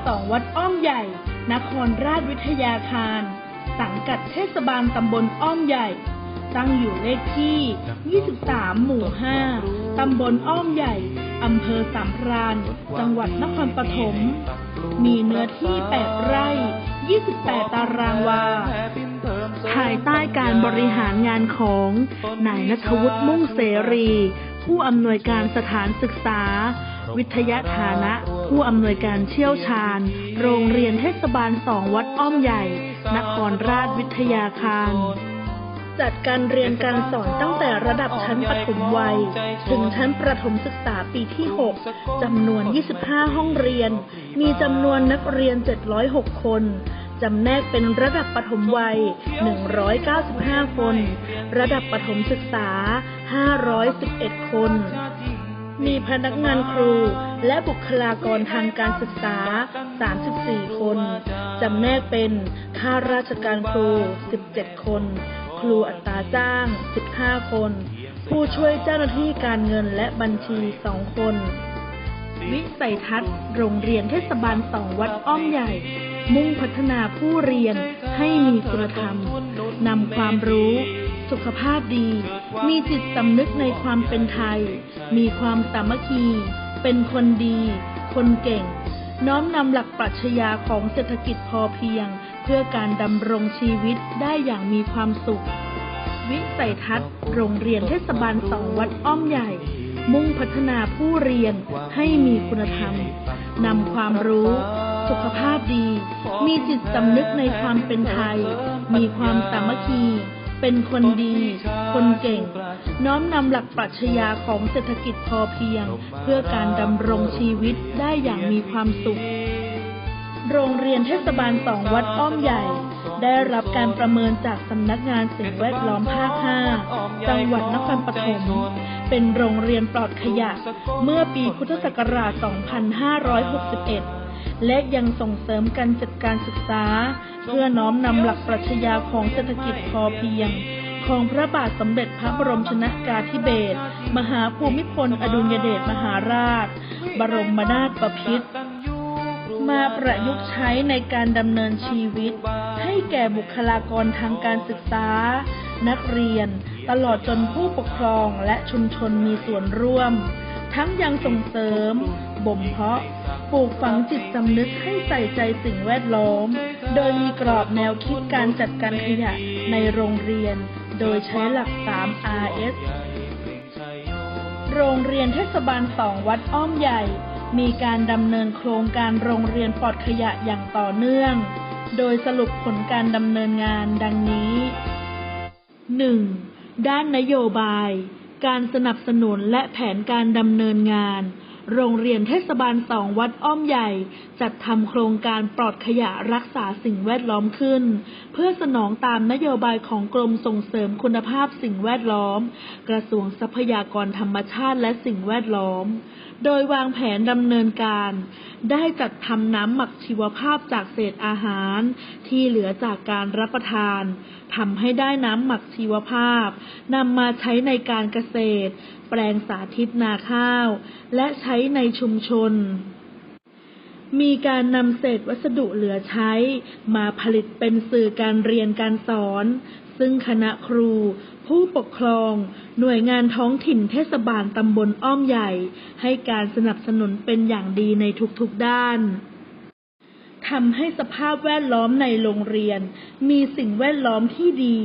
รียนเทศบาลสอวัดอ้อมใหญ่ นครราชวิทยาคาร สังกัดเทศบาลตำบลอ้อมใหญ่ ตั้งอยู่เลขที่ 23 หมู่ 5 ตำบลอ้อมใหญ่ อำเภอสามพราน จังหวัดนครปฐม มีเนื้อที่ 8 ไร่ 28 ตารางวาภายใต้การบริหารงานของนายนัทวุฒิมุ่งเสรี ผู้อำนวยการสถานศึกษา วิทยาฐานะ ผู้อำนวยการเชี่ยวชาญ โรงเรียนเทศบาลสองวัดอ้อมใหญ่ นครราชวิทยาคาร จัดการเรียนการสอนตั้งแต่ระดับชั้นปฐมวัย ถึงชั้นประถมศึกษาปีที่ 6 จำนวน 25 ห้องเรียน มีจำนวนนักเรียน 706 คนจำแนกเป็นระดับปฐมวัย 195 คน ระดับประถมศึกษา 511 คน มีพนักงานครูและบุคลากรทางการศึกษา 34 คน จำแนกเป็นข้าราชการครู 17 คน ครูอัตราจ้าง 15 คน ผู้ช่วยเจ้าหน้าที่การเงินและบัญชี 2 คน วิสัยทัศน์ โรงเรียนเทศบาลสองวัดอ้อมใหญ่ มุ่งพัฒนาผู้เรียนให้มีคุณธรรมนำความรู้ สุขภาพดี มีจิตสำนึกในความเป็นไทย มีความสามัคคี เป็นคนดี คนเก่ง น้อมนำหลักปรัชญาของเศรษฐกิจพอเพียง เพื่อการดำรงชีวิตได้อย่างมีความสุข วิสัยทัศน์ โรงเรียนเทศบาลสองวัดอ้อมใหญ่ มุ่งพัฒนาผู้เรียนให้มีคุณธรรมนำความรู้ สุขภาพดี มีจิตสำนึกในความเป็นไทย มีความสามัคคี เป็นคนดี คนเก่ง น้อมนำหลักปรัชญาของเศรษฐกิจพอเพียง เพื่อการดำรงชีวิตได้อย่างมีความสุข โรงเรียนเทศบาลสองวัดอ้อมใหญ่ ได้รับการประเมินจากสำนักงานสิ่งแวดล้อมภาค 5 จังหวัดนครปฐมเป็นโรงเรียนปลอดขยะ เมื่อปีพุทธศักราช 2561 และยังส่งเสริมการจัดการศึกษา เพื่อน้อมนำหลักปรัชญาของเศรษฐกิจพอเพียง ของพระบาทสมเด็จพระบรมชนกาธิเบศรมหาภูมิพลอดุลยเดชมหาราช บรมนาถบพิตรมาประยุกต์ใช้ในการดำเนินชีวิต ให้แก่บุคลากรทางการศึกษา นักเรียน ตลอดจนผู้ปกครองและชุมชนมีส่วนร่วม ทั้งยังส่งเสริม บ่มเพาะ ปลูกฝังจิตสำนึกให้ใส่ใจสิ่งแวดล้อม โดยมีกรอบแนวคิดการจัดการขยะในโรงเรียน โดยใช้หลัก 3 RS โรงเรียนเทศบาลสองวัดอ้อมใหญ่ มีการดำเนินโครงการโรงเรียนปลอดขยะอย่างต่อเนื่อง โดยสรุปผลการดำเนินงานดังนี้ 1. ด้านนโยบาย การสนับสนุนและแผนการดำเนินงาน โรงเรียนเทศบาลสองวัดอ้อมใหญ่ จัดทำโครงการปลอดขยะรักษาสิ่งแวดล้อมขึ้น เพื่อสนองตามนโยบายของกรมส่งเสริมคุณภาพสิ่งแวดล้อม กระทรวงทรัพยากรธรรมชาติและสิ่งแวดล้อม โดยวางแผนดำเนินการ ได้จัดทำน้ำหมักชีวภาพจากเศษอาหาร ที่เหลือจากการรับประทานทำให้ได้น้ำหมักชีวภาพนำมาใช้ในการเกษตร แปลงสาธิตนาข้าว และใช้ในชุมชน มีการนำเศษวัสดุเหลือใช้ มาผลิตเป็นสื่อการเรียนการสอน ซึ่งคณะครู ผู้ปกครอง หน่วยงานท้องถิ่นเทศบาลตำบลอ้อมใหญ่ ให้การสนับสนุนเป็นอย่างดีในทุกๆด้านทำให้สภาพแวดล้อมในโรงเรียน มีสิ่งแวดล้อมที่ดี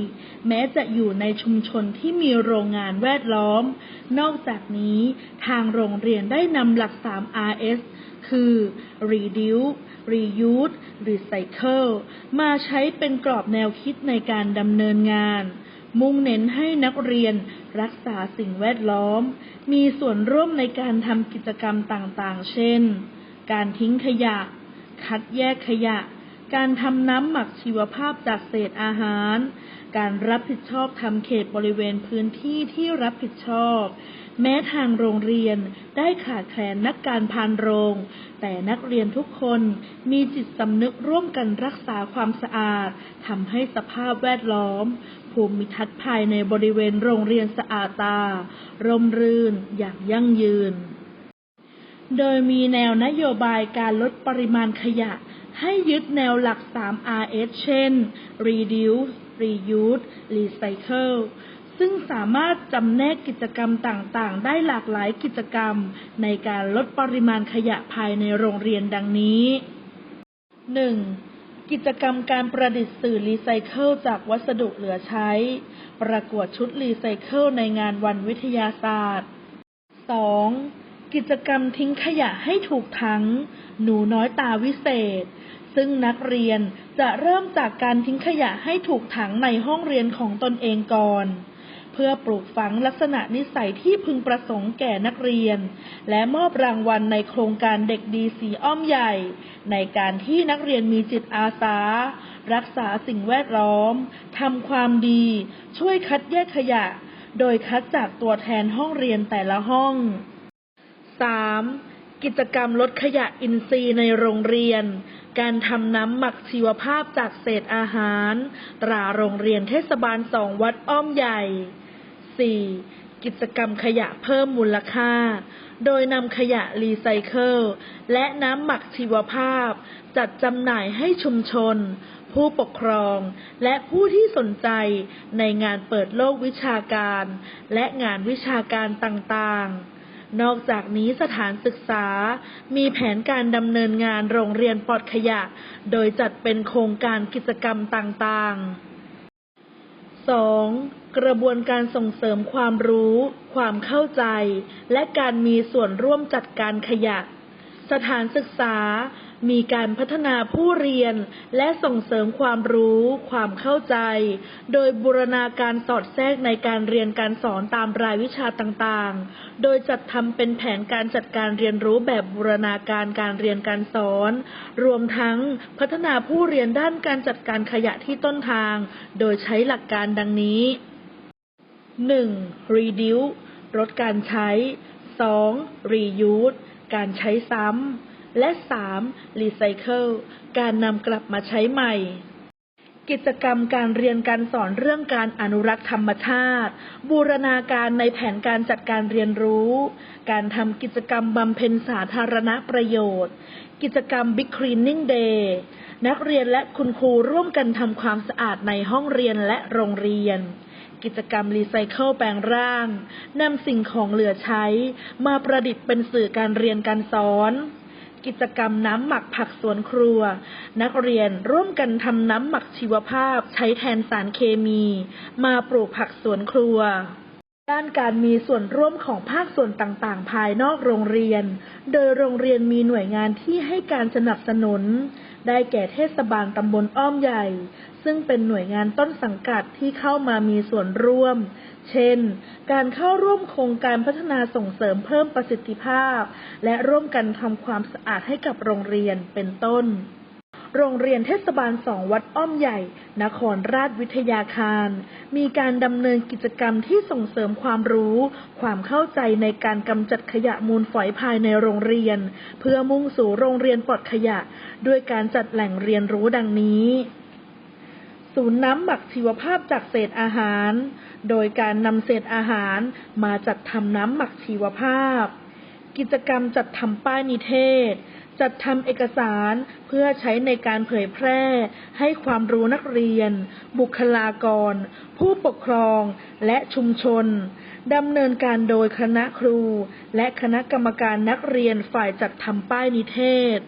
แม้จะอยู่ในชุมชนที่มีโรงงานแวดล้อม นอกจากนี้ทางโรงเรียนได้นำหลัก 3 RS คือ reduce reuse recycle มาใช้เป็นกรอบแนวคิดในการดำเนินงาน มุ่งเน้นให้นักเรียนรักษาสิ่งแวดล้อม มีส่วนร่วมในการทำกิจกรรมต่างๆ เช่น การทิ้งขยะ คัดแยกขยะ การทำน้ำหมักชีวภาพจากเศษอาหาร การรับผิดชอบทำเขตบริเวณพื้นที่ที่รับผิดชอบ แม้ทางโรงเรียนได้ขาดแคลนนักการพานโรง แต่นักเรียนทุกคนมีจิตสำนึกร่วมกันรักษาความสะอาดทำให้สภาพแวดล้อม ภูมิทัศน์ภายในบริเวณโรงเรียนสะอาดตา ร่มรื่นอย่างยั่งยืน โดยมีแนวนโยบายการลดปริมาณขยะ ให้ยึดแนวหลัก 3RS เช่น reduce reuse recycle ซึ่งสามารถจำแนกกิจกรรมต่างๆ ได้หลากหลายกิจกรรม ในการลดปริมาณขยะภายในโรงเรียนดังนี้ 1. กิจกรรมการประดิษฐ์สื่อรีไซเคิลจากวัสดุเหลือใช้ ประกวดชุดรีไซเคิลในงานวันวิทยาศาสตร์ 2. กิจกรรมทิ้งขยะให้ถูกถังหนูน้อยตาวิเศษ ซึ่งนักเรียนจะเริ่มจากการทิ้งขยะให้ถูกถังในห้องเรียนของตนเองก่อน เพื่อปลูกฝังลักษณะนิสัยที่พึงประสงค์แก่นักเรียน และมอบรางวัลในโครงการเด็กดีสีอ้อมใหญ่ ในการที่นักเรียนมีจิตอาสา รักษาสิ่งแวดล้อมทำความดี ช่วยคัดแยกขยะ โดยคัดจากตัวแทนห้องเรียนแต่ละห้อง 3. กิจกรรมลดขยะอินทรีย์ในโรงเรียน การทำน้ำหมักชีวภาพจากเศษอาหาร ตราโรงเรียนเทศบาลสองวัดอ้อมใหญ่ 4. กิจกรรมขยะเพิ่มมูลค่า โดยนำขยะรีไซเคิลและน้ำหมักชีวภาพ จัดจำหน่ายให้ชุมชน ผู้ปกครอง และผู้ที่สนใจในงานเปิดโลกวิชาการ และงานวิชาการต่างๆนอกจากนี้สถานศึกษา มีแผนการดำเนินงานโรงเรียนปลอดขยะ โดยจัดเป็นโครงการกิจกรรมต่างๆ 2. กระบวนการส่งเสริมความรู้ ความเข้าใจ และการมีส่วนร่วมจัดการขยะ สถานศึกษา มีการพัฒนาผู้เรียน และส่งเสริมความรู้ ความเข้าใจ โดยบูรณาการสอดแทรกในการเรียนการสอนตามรายวิชาต่างๆ โดยจัดทำเป็นแผนการจัดการเรียนรู้แบบบูรณาการการเรียนการสอน รวมทั้งพัฒนาผู้เรียนด้านการจัดการขยะที่ต้นทาง โดยใช้หลักการดังนี้ 1. reduce ลดการใช้ 2. reuse การใช้ซ้ำ และ 3. recycle การนำกลับมาใช้ใหม่ กิจกรรมการเรียนการสอนเรื่องการอนุรักษ์ธรรมชาติ บูรณาการในแผนการจัดการเรียนรู้ การทำกิจกรรมบำเพ็ญสาธารณประโยชน์ กิจกรรม Big Cleaning Day นักเรียนและคุณครูร่วมกันทำความสะอาดในห้องเรียนและโรงเรียน กิจกรรมรีไซเคิลแปลงร่างนำสิ่งของเหลือใช้ มาประดิษฐ์เป็นสื่อการเรียนการสอน กิจกรรมน้ำหมักผักสวนครัว นักเรียนร่วมกันทำน้ำหมักชีวภาพใช้แทนสารเคมี มาปลูกผักสวนครัวด้านการมีส่วนร่วมของภาคส่วนต่างๆ ภายนอกโรงเรียน โดยโรงเรียนมีหน่วยงานที่ให้การสนับสนุน ได้แก่เทศบาลตำบลอ้อมใหญ่ ซึ่งเป็นหน่วยงานต้นสังกัดที่เข้ามามีส่วนร่วม เช่น การเข้าร่วมโครงการพัฒนาส่งเสริมเพิ่มประสิทธิภาพ และร่วมกันทำความสะอาดให้กับโรงเรียนเป็นต้น โรงเรียนเทศบาลสองวัดอ้อมใหญ่ นครราชวิทยาคาร มีการดำเนินกิจกรรมที่ส่งเสริมความรู้ ความเข้าใจในการกำจัดขยะมูลฝอยภายในโรงเรียน เพื่อมุ่งสู่โรงเรียนปลอดขยะ ด้วยการจัดแหล่งเรียนรู้ดังนี้ศูนย์น้ำหมักชีวภาพจากเศษอาหาร โดยการนำเศษอาหารมาจัดทำน้ำหมักชีวภาพ กิจกรรมจัดทำป้ายนิเทศ จัดทำเอกสารเพื่อใช้ในการเผยแพร่ ให้ความรู้นักเรียน บุคลากร ผู้ปกครองและชุมชนดำเนินการโดยคณะครู และคณะกรรมการนักเรียนฝ่ายจัดทำป้ายนิเทศ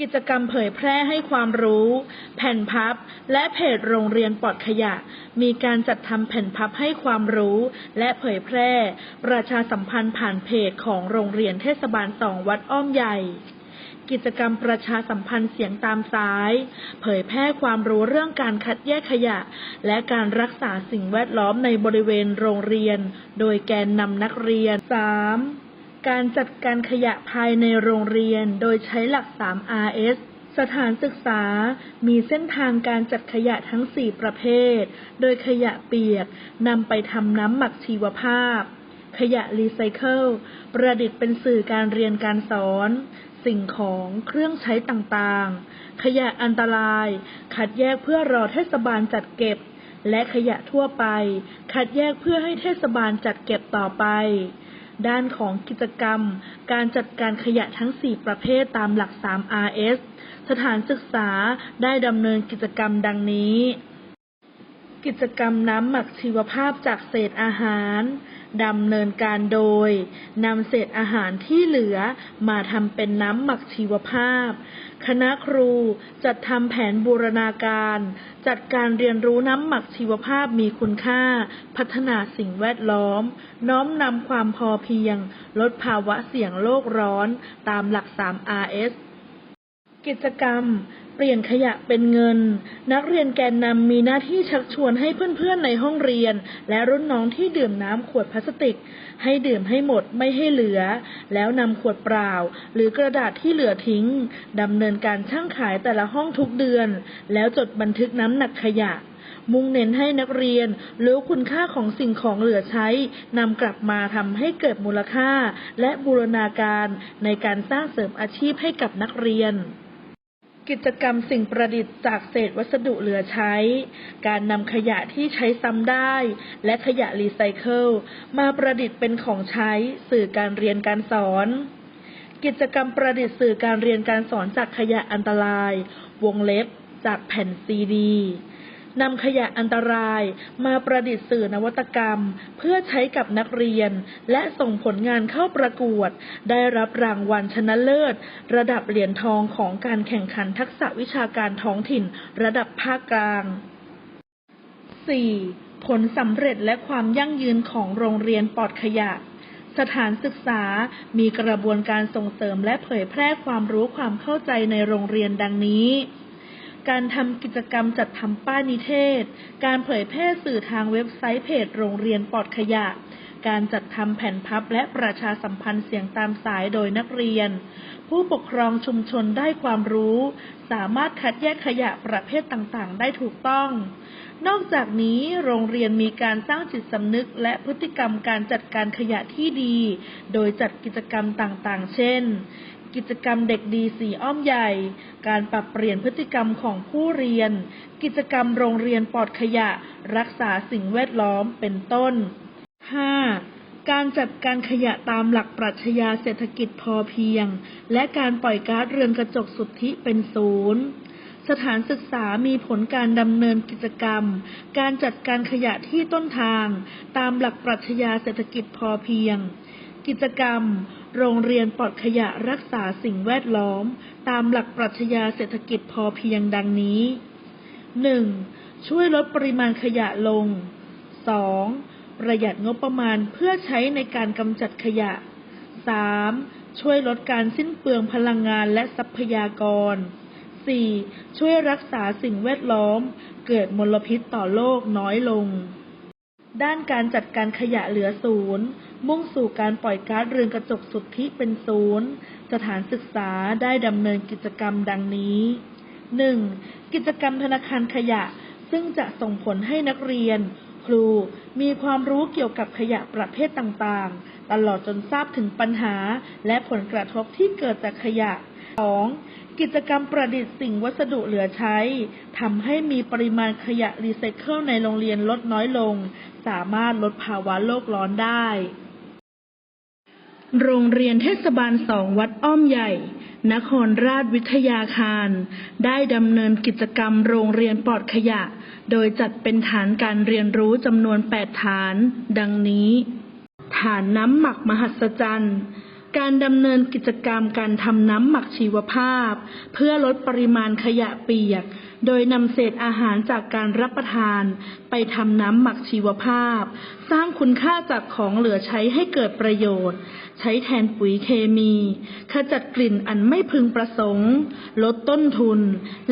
กิจกรรมเผยแพร่ให้ความรู้ แผ่นพับ และเพจโรงเรียนปลอดขยะ มีการจัดทำแผ่นพับให้ความรู้ และเผยแพร่ ประชาสัมพันธ์ผ่านเพจของโรงเรียนเทศบาลสองวัดอ้อมใหญ่ กิจกรรมประชาสัมพันธ์เสียงตามสาย เผยแพร่ความรู้เรื่องการคัดแยกขยะ และการรักษาสิ่งแวดล้อมในบริเวณโรงเรียน โดยแกนนำนักเรียน 3. การจัดการขยะภายในโรงเรียน โดยใช้หลัก 3RS สถานศึกษา มีเส้นทางการจัดขยะทั้ง 4 ประเภท โดยขยะเปียกนำไปทำน้ำหมักชีวภาพ ขยะรีไซเคิล ประดิษฐ์เป็นสื่อการเรียนการสอน สิ่งของเครื่องใช้ต่างๆ ขยะอันตราย คัดแยกเพื่อรอเทศบาลจัดเก็บ และขยะทั่วไป คัดแยกเพื่อให้เทศบาลจัดเก็บต่อไป ด้านของกิจกรรม การจัดการขยะทั้ง 4 ประเภทตามหลัก 3RS สถานศึกษาได้ดำเนินกิจกรรมดังนี้ กิจกรรมน้ำหมักชีวภาพจากเศษอาหาร ดำเนินการโดยนำเศษอาหารที่เหลือมาทำเป็นน้ำหมักชีวภาพ คณะครูจัดทำแผนบูรณาการ จัดการเรียนรู้น้ำหมักชีวภาพมีคุณค่า พัฒนาสิ่งแวดล้อม น้อมนำความพอเพียง ลดภาวะเสี่ยงโลกร้อน ตามหลัก 3RS กิจกรรม เปลี่ยนขยะเป็นเงิน นักเรียนแกนนำมีหน้าที่ชักชวนให้เพื่อนๆในห้องเรียน และรุ่นน้องที่ดื่มน้ำขวดพลาสติก ให้ดื่มให้หมดไม่ให้เหลือ แล้วนำขวดเปล่า หรือกระดาษที่เหลือทิ้งดำเนินการช่างขายแต่ละห้องทุกเดือน แล้วจดบันทึกน้ำหนักขยะ มุ่งเน้นให้นักเรียนรู้คุณค่าของสิ่งของเหลือใช้นำกลับมาทำให้เกิดมูลค่า และบูรณาการในการสร้างเสริมอาชีพให้กับนักเรียน กิจกรรมสิ่งประดิษฐ์จากเศษวัสดุเหลือใช้ การนำขยะที่ใช้ซ้ำได้ และขยะรีไซเคิลมาประดิษฐ์เป็นของใช้สื่อการเรียนการสอน กิจกรรมประดิษฐ์สื่อการเรียนการสอนจากขยะอันตราย วงเล็บจากแผ่นซีดี นำขยะอันตรายมาประดิษฐ์สื่อนวัตกรรม เพื่อใช้กับนักเรียน และส่งผลงานเข้าประกวด ได้รับรางวัลชนะเลิศ ระดับเหรียญทองของการแข่งขันทักษะวิชาการท้องถิ่น ระดับภาคกลาง 4. ผลสำเร็จและความยั่งยืนของโรงเรียนปลอดขยะสถานศึกษา มีกระบวนการส่งเสริมและเผยแพร่ความรู้ความเข้าใจในโรงเรียนดังนี้ การทำกิจกรรมจัดทำป้ายนิเทศ การเผยแพร่สื่อทางเว็บไซต์เพจโรงเรียนปลอดขยะ การจัดทำแผ่นพับและประชาสัมพันธ์เสียงตามสายโดยนักเรียน ผู้ปกครองชุมชนได้ความรู้ สามารถคัดแยกขยะประเภทต่างๆ ได้ถูกต้อง นอกจากนี้โรงเรียนมีการสร้างจิตสำนึกและพฤติกรรมการจัดการขยะที่ดี โดยจัดกิจกรรมต่างๆ เช่น กิจกรรมเด็กดีสีอ้อมใหญ่ การปรับเปลี่ยนพฤติกรรมของผู้เรียน กิจกรรมโรงเรียนปลอดขยะ รักษาสิ่งแวดล้อมเป็นต้น 5. การจัดการขยะตามหลักปรัชญาเศรษฐกิจพอเพียง และการปล่อยก๊าซเรือนกระจกสุทธิเป็นศูนย์สถานศึกษามีผลการดำเนินกิจกรรม การจัดการขยะที่ต้นทาง ตามหลักปรัชญาเศรษฐกิจพอเพียง กิจกรรม โรงเรียนปลอดขยะรักษาสิ่งแวดล้อม ตามหลักปรัชญาเศรษฐกิจพอเพียงดังนี้ 1. ช่วยลดปริมาณขยะลง 2. ประหยัดงบประมาณเพื่อใช้ในการกำจัดขยะ 3. ช่วยลดการสิ้นเปลืองพลังงานและทรัพยากร 4. ช่วยรักษาสิ่งแวดล้อม เกิดมลพิษต่อโลกน้อยลง ด้านการจัดการขยะเหลือศูนย์ มุ่งสู่การปล่อยก๊าซเรือนกระจกสุทธิเป็นศูนย์ สถานศึกษาได้ดำเนินกิจกรรมดังนี้ 1. กิจกรรมธนาคารขยะ ซึ่งจะส่งผลให้นักเรียน ครูมีความรู้เกี่ยวกับขยะประเภทต่างๆ ตลอดจนทราบถึงปัญหาและผลกระทบที่เกิดจากขยะ 2. กิจกรรมประดิษฐ์สิ่งวัสดุเหลือใช้ทำให้มีปริมาณขยะรีไซเคิลในโรงเรียนลดน้อยลง สามารถลดภาวะโลกร้อนได้ โรงเรียนเทศบาลสองวัดอ้อมใหญ่ นครราชวิทยาคาร ได้ดำเนินกิจกรรมโรงเรียนปลอดขยะ โดยจัดเป็นฐานการเรียนรู้จำนวน 8 ฐาน ดังนี้ ฐานน้ำหมักมหัศจรรย์การดำเนินกิจกรรมการทำน้ำหมักชีวภาพ เพื่อลดปริมาณขยะเปียก โดยนำเศษอาหารจากการรับประทาน ไปทำน้ำหมักชีวภาพ สร้างคุณค่าจากของเหลือใช้ให้เกิดประโยชน์ ใช้แทนปุ๋ยเคมี ขจัดกลิ่นอันไม่พึงประสงค์ ลดต้นทุน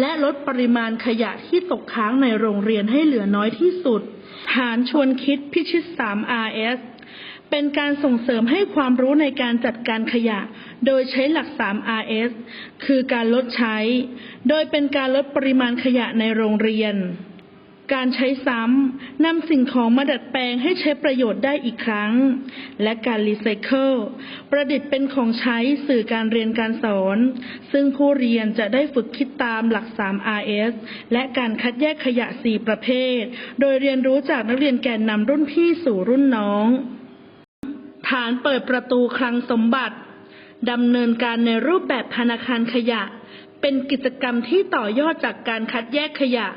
และลดปริมาณขยะที่ตกค้างในโรงเรียนให้เหลือน้อยที่สุดฐานชวนคิดพิชิต 3RS เป็นการส่งเสริมให้ความรู้ในการจัดการขยะ โดยใช้หลัก 3RS คือการลดใช้ โดยเป็นการลดปริมาณขยะในโรงเรียน การใช้ซ้ำนำสิ่งของมาดัดแปลงให้ใช้ประโยชน์ได้อีกครั้ง และการรีไซเคิลประดิษฐ์เป็นของใช้สื่อการเรียนการสอน ซึ่งผู้เรียนจะได้ฝึกคิดตามหลัก 3RS และการคัดแยกขยะ 4 ประเภท โดยเรียนรู้จากนักเรียนแกนนำรุ่นพี่สู่รุ่นน้อง ฐานเปิดประตูคลังสมบัติ ดำเนินการในรูปแบบธนาคารขยะ เป็นกิจกรรมที่ต่อยอดจากการคัดแยกขยะ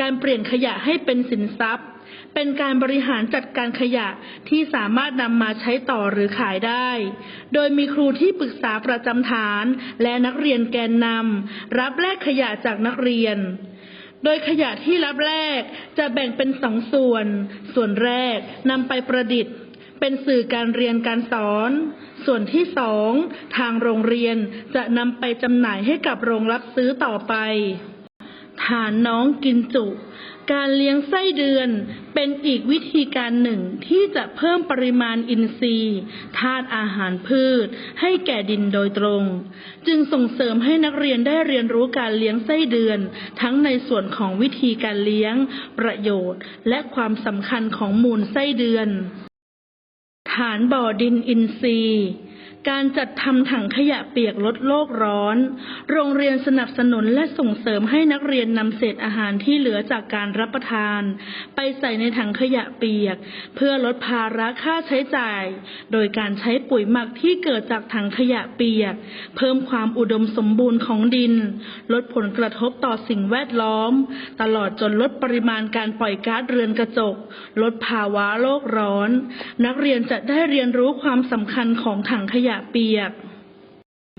การเปลี่ยนขยะให้เป็นสินทรัพย์ เป็นการบริหารจัดการขยะที่สามารถนำมาใช้ต่อหรือขายได้ โดยมีครูที่ปรึกษาประจำฐานและนักเรียนแกนนำรับแลกขยะจากนักเรียนโดยขยะที่รับแรกจะแบ่งเป็นสองส่วน ส่วนแรกนำไปประดิษฐ์ เป็นสื่อการเรียนการสอน ส่วนที่สองทางโรงเรียนจะนำไปจำหน่ายให้กับโรงรับซื้อต่อไปฐานน้องกินจุ การเลี้ยงไส้เดือนเป็นอีกวิธีการหนึ่งที่จะเพิ่มปริมาณอินทรีย์ธาตุอาหารพืช ให้แก่ดินโดยตรง จึงส่งเสริมให้นักเรียนได้เรียนรู้การเลี้ยงไส้เดือน ทั้งในส่วนของวิธีการเลี้ยง ประโยชน์ และความสำคัญของมูลไส้เดือน ฐานบ่อดินอินทรีย์ การจัดทำถังขยะเปียกลดโลกร้อน โรงเรียนสนับสนุนและส่งเสริมให้นักเรียนนำเศษอาหารที่เหลือจากการรับประทาน ไปใส่ในถังขยะเปียก เพื่อลดภาระค่าใช้จ่าย โดยการใช้ปุ๋ยหมักที่เกิดจากถังขยะเปียก เพิ่มความอุดมสมบูรณ์ของดิน ลดผลกระทบต่อสิ่งแวดล้อม ตลอดจนลดปริมาณการปล่อยก๊าซเรือนกระจก ลดภาวะโลกร้อน นักเรียนจะได้เรียนรู้ความสำคัญของถังขยะะเปียก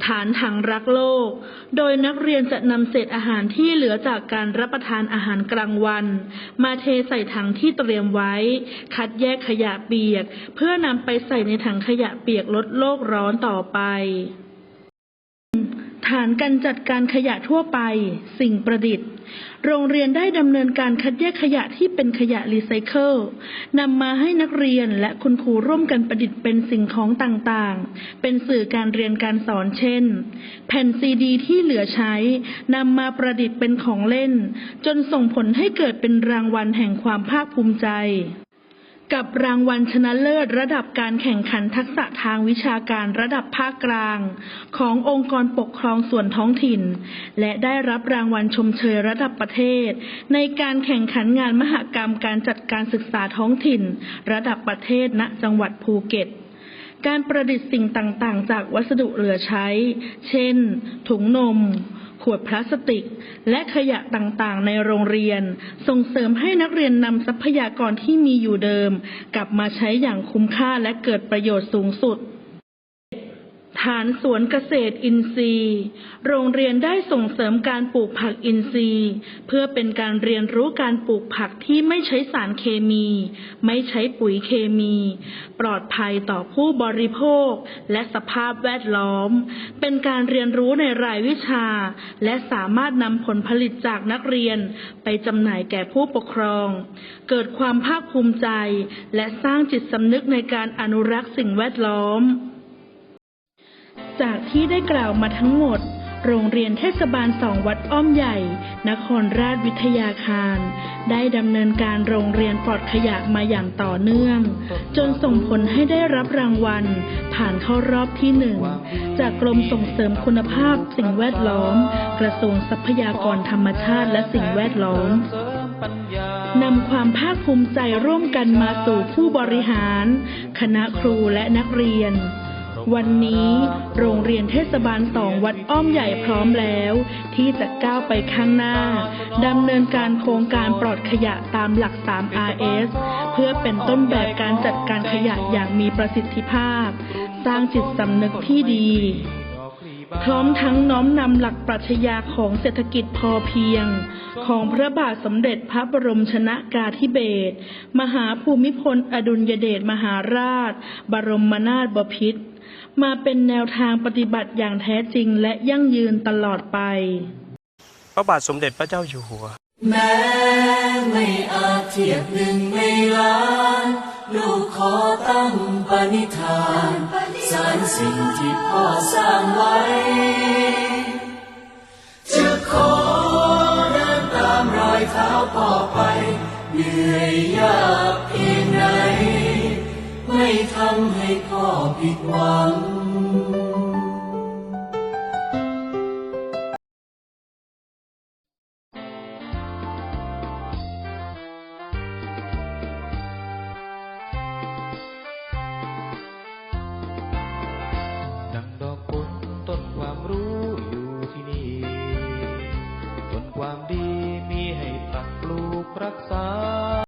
ฐานถังรักโลก โดยนักเรียนจะนำเศษอาหารที่เหลือจากการรับประทานอาหารกลางวัน มาเทใส่ถังที่เตรียมไว้ คัดแยกขยะเปียก เพื่อนำไปใส่ในถังขยะเปียกลดโลกร้อนต่อไปฐานการจัดการขยะทั่วไป สิ่งประดิษฐ์โรงเรียนได้ดำเนินการคัดแยกขยะที่เป็นขยะรีไซเคิลนำมาให้นักเรียนและคุณครูร่วมกันประดิษฐ์เป็นสิ่งของต่างๆ เป็นสื่อการเรียนการสอนเช่น แผ่นซีดีที่เหลือใช้นำมาประดิษฐ์เป็นของเล่น จนส่งผลให้เกิดเป็นรางวัลแห่งความภาคภูมิใจ กับรางวัลชนะเลิศระดับการแข่งขันทักษะทางวิชาการระดับภาคกลาง ขององค์กรปกครองส่วนท้องถิ่น และได้รับรางวัลชมเชยระดับประเทศ ในการแข่งขันงานมหกรรมการจัดการศึกษาท้องถิ่น ระดับประเทศณจังหวัดภูเก็ตการประดิษฐ์สิ่งต่าง ๆ จากวัสดุเหลือใช้ เช่น ถุงนม ขวดพลาสติก และขยะต่างๆ ในโรงเรียน ส่งเสริมให้นักเรียนนำทรัพยากรที่มีอยู่เดิม กลับมาใช้อย่างคุ้มค่าและเกิดประโยชน์สูงสุด ฐานสวนเกษตรอินทรีย์ โรงเรียนได้ส่งเสริมการปลูกผักอินทรีย์ เพื่อเป็นการเรียนรู้การปลูกผักที่ไม่ใช้สารเคมี ไม่ใช้ปุ๋ยเคมี ปลอดภัยต่อผู้บริโภคและสภาพแวดล้อม เป็นการเรียนรู้ในรายวิชา และสามารถนำผลผลิตจากนักเรียนไปจำหน่ายแก่ผู้ปกครอง เกิดความภาคภูมิใจ และสร้างจิตสำนึกในการอนุรักษ์สิ่งแวดล้อม จากที่ได้กล่าวมาทั้งหมด โรงเรียนเทศบาลสองวัดอ้อมใหญ่ นครราชวิทยาคาร ได้ดำเนินการโรงเรียนปลอดขยะมาอย่างต่อเนื่อง จนส่งผลให้ได้รับรางวัล ผ่านเข้ารอบที่หนึ่ง จากกรมส่งเสริมคุณภาพสิ่งแวดล้อม กระทรวงทรัพยากรธรรมชาติและสิ่งแวดล้อมนำความภาคภูมิใจร่วมกันมาสู่ผู้บริหาร คณะครูและนักเรียน วันนี้โรงเรียนเทศบาลสองวัดอ้อมใหญ่พร้อมแล้ว ที่จะก้าวไปข้างหน้าดำเนินการโครงการปลอดขยะตามหลัก 3RS เพื่อเป็นต้นแบบการจัดการขยะอย่างมีประสิทธิภาพ สร้างจิตสำนึกที่ดี พร้อมทั้งน้อมนำหลักปรัชญาของเศรษฐกิจพอเพียง ของพระบาทสมเด็จพระบรมชนากาธิเบศรมหาภูมิพลอดุลยเดชมหาราช บรมนาถบพิตร มาเป็นแนวทางปฏิบัติอย่างแท้จริงและยั่งยืนตลอดไป พระบาทสมเด็จพระเจ้าอยู่หัว แม้ไม่อาจเทียบหนึ่งในล้าน ลูกขอตั้งปณิธานสารสิ่งที่พ่อสร้างไว้ จะขอเดินตามรอยเท้าพ่อไปเหนื่อยำให้พ่อผิดหวัง